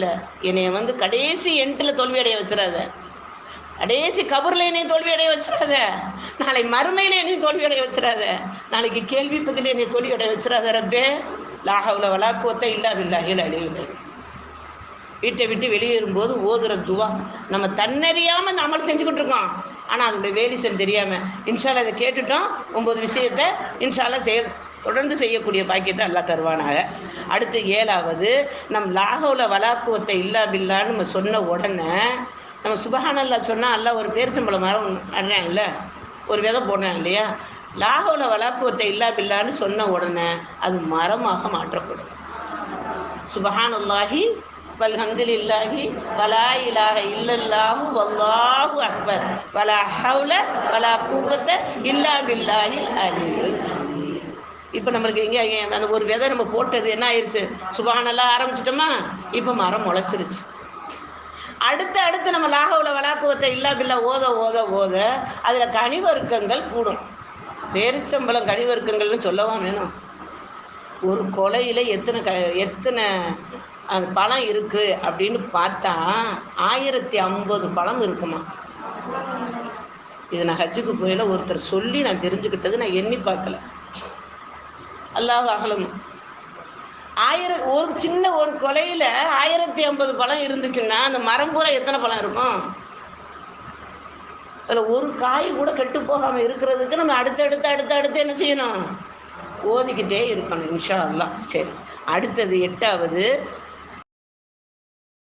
இல்லை என்னைய வந்து கடைசி எண்ட்ல தோல்வி அடைய வச்சிடாத கடைசி கபூரில் என்னையும் தோல்வி அடைய வச்சிடாத நாளை மறுமையில் என்னையும் தோல்வி அடைய வச்சிடாத நாளைக்கு கேள்வி பதில் என்னை தோல்வி அடைய வச்சிடாத ரப்பே லாகவுல வலாக்குவத்தை இல்லாமில்லா இல்லை அழிவில்லை வீட்டை விட்டு வெளியேறும்போது ஓதுற துவா. நம்ம தன்னறியாமல் இந்த அமல் செஞ்சுக்கிட்டு இருக்கோம். ஆனால் அதோடைய வேலிசன் தெரியாமல் இன்ஷால்லா இதை கேட்டுட்டோம். ஒம்பது விஷயத்தை இன்ஷால்லா செய்ய தொடர்ந்து செய்யக்கூடிய பாக்கியத்தை அல்லா தருவானாக. அடுத்து ஏழாவது நம் லாகவுல வலாக்குவத்தை இல்லா பில்லான்னு நம்ம சொன்ன உடனே நம்ம சுபஹானல்லா சொன்னால் அல்லா ஒரு பேரிச்சம்பளம் மரம் நடுறான்ல ஒரு விதை போடுறான் இல்லையா? லாகவுல வலாக்குவத்தை இல்லா பில்லான்னு சொன்ன உடனே அது மரமாக மாற்றப்படும். சுபஹானல்லாஹி வல்ஹம்துலில்லாஹி வலா இலாக இல்லல்லாஹு வல்லாஹு அக்பர். வலா ஹவுல வலா கூவத்தை இல்லா பில்லாஹி அலி இப்போ நம்மளுக்கு இங்கே அந்த ஒரு விதை நம்ம போட்டது என்ன ஆயிடுச்சு சுபானெல்லாம் ஆரம்பிச்சிட்டோமா? இப்போ மரம் முளைச்சிருச்சு. அடுத்து அடுத்து நம்ம லாகவுல வளாக்குவத்தை இல்லா பில்லா ஓத ஓத ஓத அதில் கனிவர்க்கங்கள் கூடும். பேரிச்சம்பழம் கனிவர்க்கங்கள்னு சொல்லவா வேணும்? ஒரு கொலையில் எத்தனை க எத்தனை பழம் இருக்குது அப்படின்னு பார்த்தா ஆயிரத்தி ஐம்பது பழம் இருக்குமா? இதை நான் ஹஜ்ஜுக்கு போயில ஒருத்தர் சொல்லி நான் தெரிஞ்சுக்கிட்டது நான் எண்ணி பார்க்கல. அல்லாஹ் அகலம். ஆயிரம் ஒரு சின்ன ஒரு கொலையில் ஆயிரத்தி ஐம்பது பழம் இருந்துச்சுன்னா அந்த மரம் பூரா எத்தனை பழம் இருக்கும்? அதில் ஒரு காய் கூட கெட்டு போகாமல் இருக்கிறதுக்கு நம்ம அடுத்தடுத்து அடுத்து அடுத்து என்ன செய்யணும்? ஓதிக்கிட்டே இருக்கணும் இன்ஷா அல்லாஹ். சரி. அடுத்தது எட்டாவது